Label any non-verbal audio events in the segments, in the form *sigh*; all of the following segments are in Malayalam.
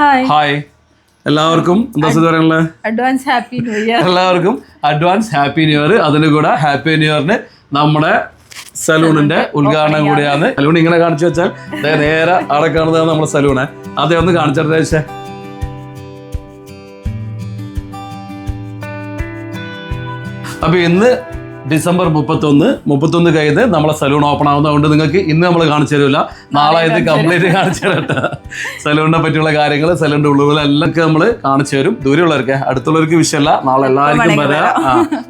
ഹായ് എല്ലാവർക്കും എന്താ പറയാനുള്ളത് അഡ്വാൻസ് ഹാപ്പി ന്യൂ ഇയർ എല്ലാവർക്കും അഡ്വാൻസ് ഹാപ്പി ന്യൂ ഇയർ അതിന് കൂടെ ഹാപ്പി ന്യൂ ഇയറിന് നമ്മുടെ സലൂണിന്റെ ഉദ്ഘാടനം കൂടിയാണ്. സലൂൺ ഇങ്ങനെ കാണിച്ചു വെച്ചാൽ നേരെ അവിടെ കാണുന്നതാണ് നമ്മുടെ സലൂണ്. അതേ ഒന്ന് കാണിച്ചിട്ട് വെച്ചേ അപ്പൊ ഇന്ന് ഡിസംബർ മുപ്പത്തൊന്ന് മുപ്പത്തൊന്ന് കഴിഞ്ഞ് നമ്മളെ സലൂൺ ഓപ്പൺ ആവുന്നതുകൊണ്ട് നിങ്ങൾക്ക് ഇന്ന് നമ്മൾ കാണിച്ചു തരില്ല. നാളെ ഇത് കംപ്ലീറ്റ് കാണിച്ചു തരട്ടെ സലൂണിനെ പറ്റിയുള്ള കാര്യങ്ങൾ സലൂണിന്റെ ഉള്ളുകളെല്ലാം നമ്മൾ കാണിച്ചു തരും. ദൂരെയുള്ളവർക്ക് അടുത്തുള്ളവർക്ക് വിഷയമല്ല. നാളെ എല്ലാവർക്കും വരാം.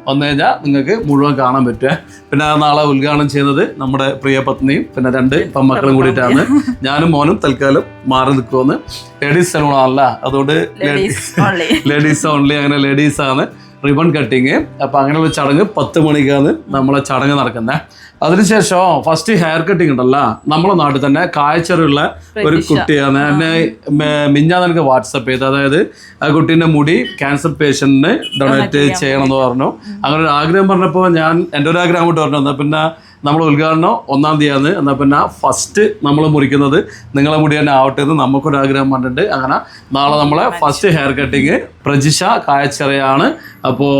വന്നു കഴിഞ്ഞാൽ നിങ്ങൾക്ക് മുഴുവൻ കാണാൻ പറ്റുക. പിന്നെ നാളെ ഉദ്ഘാടനം ചെയ്യുന്നത് നമ്മുടെ പ്രിയ പത്നിയും പിന്നെ രണ്ട് പെമ്മക്കളും കൂടിയിട്ടാണ്. ഞാനും മോനും തൽക്കാലം മാറി നിൽക്കുമെന്ന് ലേഡീസ് സലൂൺ ആണല്ല. അതുകൊണ്ട് ലേഡീസ് ഓൺലി *laughs* അങ്ങനെ ലേഡീസ് ആണ്. റിബൺ കട്ടിങ് അപ്പം അങ്ങനെയുള്ള ചടങ്ങ് പത്ത് മണിക്കാണ് നമ്മളെ ചടങ്ങ് നടക്കുന്നത് അതിനുശേഷം ഫസ്റ്റ് ഹെയർ കട്ടിങ് ഉണ്ടല്ലോ നമ്മളെ നാട്ടിൽ തന്നെ കായച്ചെറിയുള്ള ഒരു കുട്ടിയാണ്. എന്നെ മിഞ്ഞാന്ന് എനിക്ക് വാട്സപ്പ് ചെയ്ത്. അതായത് ആ കുട്ടീന്റെ മുടി ക്യാൻസർ പേഷ്യന്റിന് ഡൊണേറ്റ് ചെയ്യണം എന്ന് പറഞ്ഞു. അങ്ങനെ ഒരു ആഗ്രഹം പറഞ്ഞപ്പോൾ ഞാൻ എന്റെ ഒരു ആഗ്രഹം അങ്ങോട്ട് പറഞ്ഞു. എന്നാൽ പിന്നെ നമ്മൾ ഉദ്ഘാടനം ഒന്നാം തീയതിയാണ്. എന്നാൽ പിന്നെ ഫസ്റ്റ് നമ്മൾ മുറിക്കുന്നത് നിങ്ങളെ മുടി തന്നെ ആവട്ടെ എന്ന് നമുക്കൊരാഗ്രഹം പറഞ്ഞിട്ടുണ്ട് അങ്ങനെ നാളെ നമ്മളെ ഫസ്റ്റ് ഹെയർ കട്ടിങ് പ്രജിഷ കായച്ചിറയാണ്. അപ്പോൾ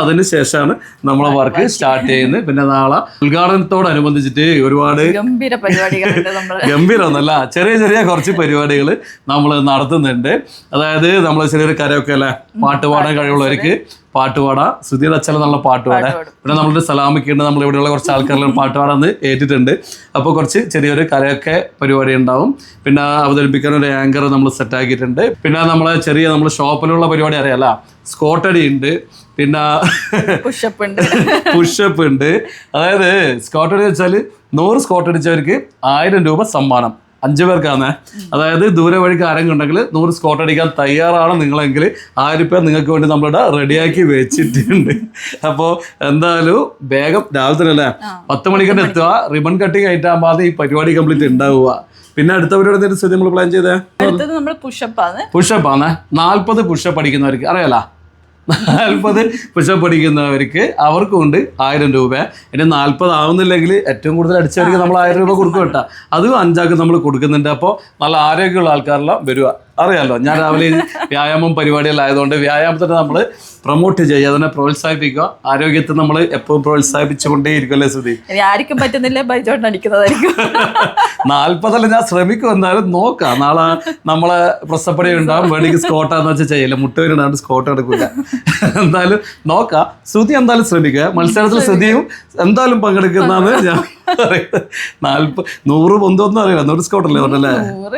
അതിന് ശേഷമാണ് നമ്മളെ വർക്ക് സ്റ്റാർട്ട് ചെയ്യുന്നത്. പിന്നെ നാളെ ഉദ്ഘാടനത്തോടനുബന്ധിച്ചിട്ട് ഒരുപാട് ഗംഭീര പരിപാടികളുണ്ട് നമ്മൾ ഗംഭീരമൊന്നല്ല ചെറിയ ചെറിയ കുറച്ച് പരിപാടികൾ നമ്മൾ നടത്തുന്നുണ്ട്. അതായത് നമ്മൾ ചെറിയൊരു കരയൊക്കെ അല്ലേ? പാട്ട് പാടാൻ കഴിവുള്ളവർക്ക് പാട്ട് ശ്രുതി അച്ഛൻ എന്നുള്ള പാട്ട് പിന്നെ നമ്മളൊരു സലാമിക്കുണ്ട് നമ്മൾ ഇവിടെയുള്ള കുറച്ച് ആൾക്കാരെല്ലാം പാട്ടുപാടാന്ന് ഏറ്റിട്ടുണ്ട്. അപ്പോൾ കുറച്ച് ചെറിയൊരു കരയൊക്കെ പരിപാടി ഉണ്ടാവും. പിന്നെ അവതരിപ്പിക്കാൻ ഒരു ആങ്കർ നമ്മൾ സെറ്റ് ആക്കിയിട്ടുണ്ട്. പിന്നെ നമ്മളെ ചെറിയ നമ്മൾ ഷോപ്പിലുള്ള പരിപാടി അറിയാല? സ്കോട്ടടി ഉണ്ട്. പിന്നെ പുഷപ്പ് ഉണ്ട്. പുഷപ്പ് ഉണ്ട്. അതായത് സ്കോട്ടടി വെച്ചാൽ നൂറ് സ്കോട്ട് അടിച്ചവർക്ക് ആയിരം രൂപ സമ്മാനം. അഞ്ചു പേർക്കാണ്. അതായത് ദൂരെ വഴിക്ക് ആരെങ്കിലും ഉണ്ടെങ്കിൽ നൂറ് സ്കോട്ട് അടിക്കാൻ തയ്യാറാണ് നിങ്ങളെങ്കിൽ ആയിരം പേർ നിങ്ങൾക്ക് വേണ്ടി നമ്മളിവിടെ റെഡിയാക്കി വെച്ചിട്ടുണ്ട്. അപ്പോൾ എന്തായാലും വേഗം രാവിലെ തന്നെ അല്ലേ? പത്ത് മണിക്ക് എത്തുക. റിബൺ കട്ടിങ് ആയിട്ടാകുമ്പോൾ ഈ പരിപാടി കംപ്ലീറ്റ് ഉണ്ടാവുക. പിന്നെ അടുത്ത പരിപാടി നമ്മൾ പ്ലാൻ ചെയ്തേ? അടുത്തത് നമ്മൾ പുഷപ്പ് ആണ്. പുഷപ്പ് ആണ്. പുഷപ്പ് അടിക്കുന്നവർക്ക്. അറിയാലോ? നാൽപ്പത് പുഷപ്പ് അടിക്കുന്നവർക്ക് അവർക്കും ഉണ്ട് ആയിരം രൂപ. ഇനി നാൽപ്പത് ആവുന്നില്ലെങ്കിൽ ഏറ്റവും കൂടുതൽ അടിച്ചവർക്ക് നമ്മൾ ആയിരം രൂപ കൊടുക്കും കേട്ടോ. അതും അഞ്ചാക്ക് നമ്മൾ കൊടുക്കുന്നുണ്ട്. അപ്പോൾ നല്ല ആരോഗ്യമുള്ള ആൾക്കാരെല്ലാം വരിക. അറിയാലോ ഞാൻ രാവിലെ വ്യായാമം പരിപാടികളായതുകൊണ്ട് വ്യായാമത്തിന് നമ്മൾ പ്രൊമോട്ട് ചെയ്യുക അതിനെ പ്രോത്സാഹിപ്പിക്കുക. ആരോഗ്യത്തെ നമ്മൾ എപ്പോഴും പ്രോത്സാഹിപ്പിച്ചുകൊണ്ടേ ഇരിക്കുമല്ലേ സുധി ആർക്കും പറ്റുന്നില്ല *laughs* നാല്പതല്ല അടിക്കുന്നതായിരിക്കും. ഞാൻ ശ്രമിക്കും എന്നാലും നോക്കാം. നാളെ നമ്മളെ പ്രസപ്പടി ഉണ്ടാവും വേണമെങ്കിൽ സ്കോട്ടാന്ന് വെച്ചാൽ ചെയ്യില്ല മുട്ട വരുന്നുണ്ട് സ്കോട്ട് എടുക്കില്ല എന്തായാലും നോക്കാം. ശ്രുതി എന്തായാലും ശ്രമിക്കുക. മത്സരത്തിൽ ശ്രുതിയും എന്തായാലും പങ്കെടുക്കുന്നതാണ് ഞാൻ നാല്പത് നൂറ് പൊന്തൊന്നും അറിയില്ല. നൂറ് സ്കോട്ടല്ലേ പറഞ്ഞല്ലേ?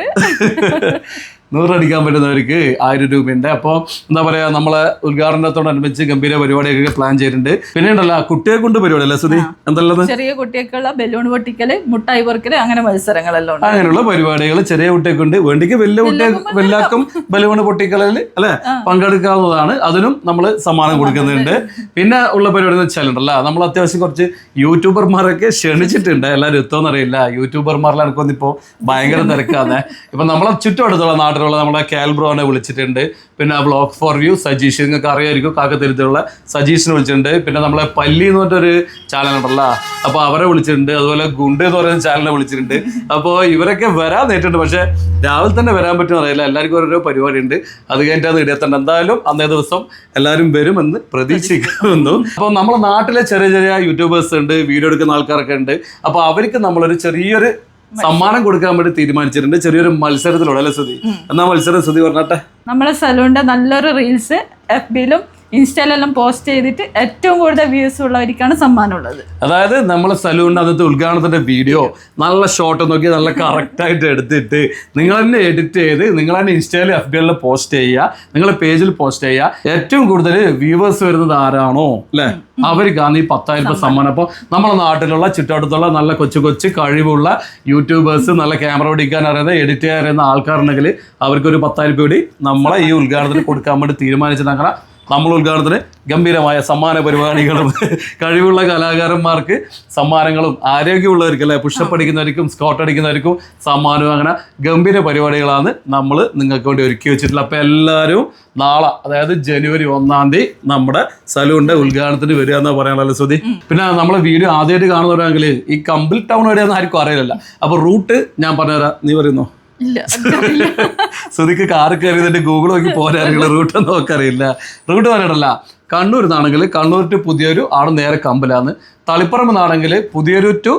*laughs* നൂറടിക്കാൻ പറ്റുന്നവർക്ക് ആയിരം രൂപയുണ്ട്. അപ്പോൾ എന്താ പറയുക നമ്മളെ ഉദ്ഘാടനത്തോടനുബന്ധിച്ച് ഗംഭീര പരിപാടിയൊക്കെ പ്ലാൻ ചെയ്തിട്ടുണ്ട്. പിന്നെ ഉണ്ടല്ലോ കുട്ടിയെ കൊണ്ട് പരിപാടി അല്ലേ സുധി എന്തല്ലത് ചെറിയ കുട്ടികൾക്കുള്ള ബലൂൺ പൊട്ടിക്കൽ മുട്ടായി പൊറിക്കൽ അങ്ങനെ മത്സരങ്ങളെല്ലാം അങ്ങനെയുള്ള പരിപാടികൾ ചെറിയ കുട്ടിയെ കൊണ്ട് വേണ്ടിക്ക് വലിയ കുട്ടിയെ വല്ലാക്കും ബലൂൺ പൊട്ടിക്കലിൽ അല്ലെ? പങ്കെടുക്കാവുന്നതാണ്. അതിനും നമ്മൾ സമ്മാനം കൊടുക്കുന്നുണ്ട്. പിന്നെ ഉള്ള പരിപാടി എന്ന് വെച്ചാലുണ്ടല്ലോ നമ്മൾ അത്യാവശ്യം കുറച്ച് യൂട്യൂബർമാരൊക്കെ ക്ഷണിച്ചിട്ടുണ്ട്. എല്ലാവരും എത്തുമെന്നറിയില്ല അറിയില്ല യൂട്യൂബർമാരിൽ എനിക്കൊന്നിപ്പോ ഭയങ്കര തിരക്കാന്നെ. ഇപ്പൊ നമ്മളെ ചുറ്റും ചുറ്റുവട്ടത്തുള്ള നാട്ടിലുള്ള നമ്മളെ കാൽബ്രോനെ വിളിച്ചിട്ടുണ്ട്. പിന്നെ ബ്ലോക്ക് ഫോർ വ്യൂ സജീഷ്. നിങ്ങൾക്ക് അറിയായിരിക്കും കാക്കത്തിരുത്തുള്ള സജീഷിനെ വിളിച്ചിട്ടുണ്ട്. പിന്നെ നമ്മളെ പല്ലി എന്ന് പറഞ്ഞൊരു ചാനൽ ഉണ്ടല്ലോ. അപ്പോൾ അവരെ വിളിച്ചിട്ടുണ്ട്. അതുപോലെ ഗുണ്ട് എന്ന് പറയുന്ന ചാനലിനെ വിളിച്ചിട്ടുണ്ട്. അപ്പോൾ ഇവരൊക്കെ വരാൻ നേരിട്ടുണ്ട്. പക്ഷേ രാവിലെ തന്നെ വരാൻ പറ്റുമെന്ന് അറിയില്ല. എല്ലാവർക്കും ഓരോ പരിപാടി ഉണ്ട് അത് കഴിഞ്ഞിട്ട് ഇടത്തുണ്ട്. എന്തായാലും അന്നേ ദിവസം എല്ലാവരും വരുമെന്ന് പ്രതീക്ഷിക്കുന്നു. അപ്പോൾ നമ്മുടെ നാട്ടിലെ ചെറിയ ചെറിയ യൂട്യൂബേഴ്സ് ഉണ്ട് വീഡിയോ എടുക്കുന്ന ആൾക്കാരൊക്കെ ഉണ്ട്. അപ്പോൾ അവർക്ക് നമ്മളൊരു ചെറിയൊരു സമ്മാനം കൊടുക്കാൻ വേണ്ടി തീരുമാനിച്ചിട്ടുണ്ട്. ചെറിയൊരു മത്സരത്തിലൂടെ അല്ലെ ശ്രുതി എന്നാ മത്സരം ശ്രുതി പറഞ്ഞാട്ടെ? നമ്മളെ സലൂണിന്റെ നല്ലൊരു റീൽസ് എഫ് ബിയിലും ഇൻസ്റ്റയിലെല്ലാം പോസ്റ്റ് ചെയ്തിട്ട് ഏറ്റവും കൂടുതൽ വ്യൂസ് ഉള്ളവർക്കാണ് സമ്മാനം ഉള്ളത് അതായത് നമ്മൾ സലൂണിന്റെ അന്നത്തെ ഉദ്ഘാടനത്തിന്റെ വീഡിയോ നല്ല ഷോട്ട് നോക്കി നല്ല കറക്റ്റ് ആയിട്ട് എടുത്തിട്ട് നിങ്ങൾ തന്നെ എഡിറ്റ് ചെയ്ത് നിങ്ങൾ തന്നെ ഇൻസ്റ്റയിൽ എഫ് ബി പോസ്റ്റ് ചെയ്യുക നിങ്ങളെ പേജിൽ പോസ്റ്റ് ചെയ്യുക. ഏറ്റവും കൂടുതൽ വ്യൂവേഴ്സ് വരുന്നത് ആരാണോ? അല്ലെ അവർക്കാണ് ഈ പത്തായിരം രൂപ സമ്മാനം. അപ്പോൾ നമ്മുടെ നാട്ടിലുള്ള ചുറ്റുവട്ടത്തുള്ള നല്ല കൊച്ചു കൊച്ചു കഴിവുള്ള യൂട്യൂബേഴ്സ് നല്ല ക്യാമറ പിടിക്കാൻ അറിയുന്ന എഡിറ്റ് ചെയ്യാൻ അറിയുന്ന ആൾക്കാരുണ്ടെങ്കിൽ അവർക്കൊരു പത്തായിരം രൂപ കൂടി നമ്മളെ ഈ ഉദ്ഘാടനത്തിന് കൊടുക്കാൻ വേണ്ടി തീരുമാനിച്ചത് അങ്ങനെ നമ്മൾ ഉദ്ഘാടനത്തിന് ഗംഭീരമായ സമ്മാന പരിപാടികളും *laughs* കഴിവുള്ള കലാകാരന്മാർക്ക് സമ്മാനങ്ങളും ആരോഗ്യമുള്ളവർക്ക് അല്ലെ പുഷപ്പ് അടിക്കുന്നവർക്കും സ്കോട്ട് അടിക്കുന്നവർക്കും സമ്മാനവും അങ്ങനെ ഗംഭീര പരിപാടികളാണ് നമ്മൾ നിങ്ങൾക്ക് വേണ്ടി ഒരുക്കി വെച്ചിട്ടുള്ളത്. അപ്പോൾ എല്ലാവരും നാളെ അതായത് ജനുവരി ഒന്നാം തീയതി നമ്മുടെ സലൂണിന്റെ ഉദ്ഘാടനത്തിന് വരിക എന്ന് പറയാനുള്ള ശ്രുതി. പിന്നെ നമ്മളെ വീഡിയോ ആദ്യമായിട്ട് കാണുന്നവരാണെങ്കിൽ ഈ കമ്പിൾ ടൗൺ എവിടെയാണെന്ന് ആർക്കും അറിയില്ല അപ്പോൾ റൂട്ട് ഞാൻ പറഞ്ഞുതരാം. നീ പറയുന്നോ? *laughs* ശ്രുതിക്ക് കാറ് കയറിയതിന്റെ ഗൂഗിൾ നോക്കി പോരാ അറിയില്ല റൂട്ട് നോക്കറിയില്ല. റൂട്ട് പറയണല്ല കണ്ണൂർ നിന്നാണെങ്കിൽ കണ്ണൂർ ടു പുതിയൊരു ആണ് നേരെ കമ്പലാന്ന്. തളിപ്പറമ്പ് നിന്നാണെങ്കിൽ പുതിയൊരു ടു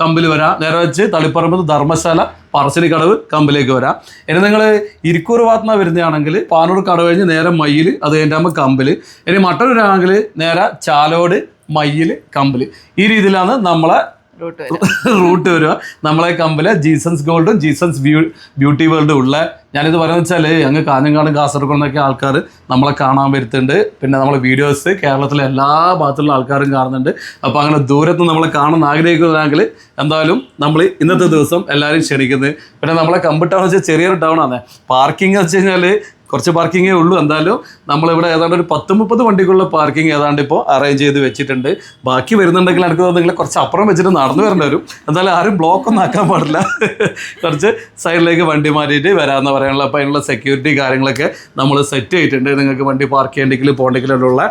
കമ്പിൽ വരാം. നേരെ വെച്ച് തളിപ്പറമ്പ് ധർമ്മശാല പറശ്ശിനി കടവ് കമ്പിലേക്ക് വരാം. ഇനി നിങ്ങൾ ഇരിക്കൂർ ഭാഗത്തുനിന്ന് വരുന്നതാണെങ്കിൽ പാനൂർ കടവ് കഴിഞ്ഞ് നേരെ മയ്യിൽ അത് കഴിഞ്ഞാകുമ്പോൾ കമ്പിൽ ഇനി മട്ടന്നൂരാണെങ്കിൽ നേരെ ചാലോട് മയ്യിൽ കമ്പിൽ ഈ രീതിയിലാണ് നമ്മളെ റൂട്ട് വരും. *laughs* റൂട്ട് വരിക. നമ്മളെ കമ്പിലെ ജീസൻസ് ഗോൾഡും ജീസൻസ് ബ്യൂ ബ്യൂട്ടി വേൾഡും ഉള്ള ഞാനിത് പറയുന്നത് വെച്ചാൽ അങ്ങ് കാഞ്ഞങ്ങാടും കാസർഗോഡ് എന്നൊക്കെ ആൾക്കാർ നമ്മളെ കാണാൻ വരുത്തുന്നുണ്ട് പിന്നെ നമ്മളെ വീഡിയോസ് കേരളത്തിലെ എല്ലാ ഭാഗത്തുള്ള ആൾക്കാരും കാണുന്നുണ്ട്. അപ്പോൾ അങ്ങനെ ദൂരത്ത് നമ്മളെ കാണാൻ ആഗ്രഹിക്കുന്നതാണെങ്കിൽ എന്തായാലും നമ്മൾ ഇന്നത്തെ ദിവസം എല്ലാവരും ക്ഷണിക്കുന്നത്. പിന്നെ നമ്മളെ കമ്പ് ടൗൺ വെച്ചാൽ ചെറിയൊരു ടൗൺ ആണ് പാർക്കിംഗ് വെച്ച് കഴിഞ്ഞാൽ കുറച്ച് പാർക്കിങ്ങേ ഉള്ളൂ. എന്തായാലും നമ്മളിവിടെ ഏതാണ്ട് ഒരു പത്ത് മുപ്പത് വണ്ടിക്കുള്ള പാർക്കിംഗ് ഏതാണ്ട് ഇപ്പോൾ അറേഞ്ച് ചെയ്ത് വെച്ചിട്ടുണ്ട്. ബാക്കി വരുന്നുണ്ടെങ്കിൽ എനിക്ക് നിങ്ങൾ കുറച്ച് അപ്പുറം വെച്ചിട്ട് നടന്നു വരേണ്ടി വരും. എന്തായാലും ആരും ബ്ലോക്ക് ഒന്നും ആക്കാൻ പാടില്ല. *laughs* കുറച്ച് സൈഡിലേക്ക് വണ്ടി മാറ്റിയിട്ട് വരാമെന്ന് പറയാനുള്ള അപ്പോൾ അതിനുള്ള സെക്യൂരിറ്റി കാര്യങ്ങളൊക്കെ നമ്മൾ സെറ്റ് ചെയ്തിട്ടുണ്ട്. നിങ്ങൾക്ക് വണ്ടി പാർക്ക് ചെയ്യണമെങ്കിൽ ഉള്ള.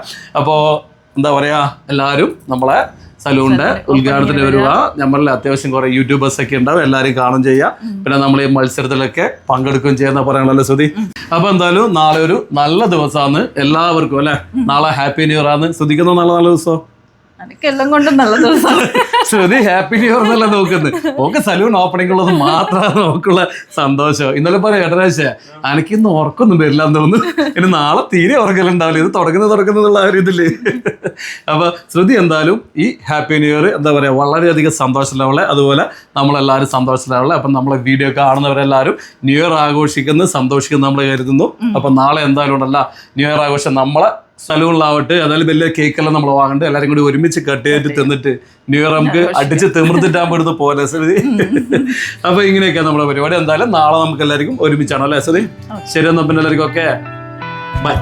അപ്പോൾ എന്താ പറയുക എല്ലാവരും നമ്മളെ സലൂണിന്റെ ഉദ്ഘാടനത്തിന് വരുക. നമ്മളിൽ അത്യാവശ്യം കുറെ യൂട്യൂബേഴ്സ് ഒക്കെ ഉണ്ടാവും എല്ലാവരും കാണും ചെയ്യാം പിന്നെ നമ്മൾ ഈ മത്സരത്തിലൊക്കെ പങ്കെടുക്കുകയും ചെയ്യുന്ന പറയണല്ലോ ശ്രുതി അപ്പൊ എന്തായാലും നാളെ ഒരു നല്ല ദിവസമാണ്. എല്ലാവർക്കും അല്ലെ? നാളെ ഹാപ്പി ന്യൂ ഇയർ ആണ്. ശ്രദ്ധിക്കുന്ന നല്ല നല്ല ദിവസം? എല്ലാം കൊണ്ടും നല്ല ദിവസം ശ്രുതി ഹാപ്പി ന്യൂ ഇയർ എന്നല്ല നോക്കുന്നത് ഓക്കെ സലൂൺ ഓപ്പണിംഗ് ഉള്ളത് മാത്രമാണ് നോക്കുള്ള സന്തോഷം. ഇന്നലെ പറയാം ഏട്ടനാഴ്ച അനക്ക് ഇന്ന് ഉറക്കൊന്നും വരില്ല എന്ന് തോന്നുന്നു. ഇനി നാളെ തീരെ ഉറക്കലുണ്ടാവില്ല ഇത് തുടങ്ങുന്നത് തുടങ്ങുന്നതുള്ള ആ ഒരു ഇതിൽ. അപ്പൊ ശ്രുതി എന്തായാലും ഈ ഹാപ്പി ന്യൂ ഇയർ എന്താ പറയാ വളരെയധികം സന്തോഷത്തിലാവുള്ളത് അതുപോലെ നമ്മളെല്ലാവരും സന്തോഷത്തിലാവുള്ളത് അപ്പം നമ്മളെ വീഡിയോ കാണുന്നവരെല്ലാവരും ന്യൂ ഇയർ ആഘോഷിക്കുന്നു സന്തോഷിക്കുന്നു നമ്മൾ കരുതുന്നു. അപ്പൊ നാളെ എന്തായാലും ഉണ്ടല്ല ന്യൂ ഇയർ ആഘോഷം നമ്മളെ സലൂണിലാവട്ടെ അതായത് വലിയ കേക്കെല്ലാം നമ്മൾ വാങ്ങണ്ട്. എല്ലാരും കൂടി ഒരുമിച്ച് കട്ട് ചെയ്തിട്ട് തിന്നിട്ട് ന്യൂ ഇയർ നമുക്ക് അടിച്ച് തിമിർത്തിട്ടാകുമ്പോൾ എടുത്ത് പോലെ സതി അപ്പൊ ഇങ്ങനെയൊക്കെയാണ് നമ്മുടെ പരിപാടി. എന്തായാലും നാളെ നമുക്ക് എല്ലാവർക്കും ഒരുമിച്ചാണോ അല്ലേ സരി ശരി എന്നാ പിന്നെ എല്ലാവർക്കും ഓക്കെ ബൈ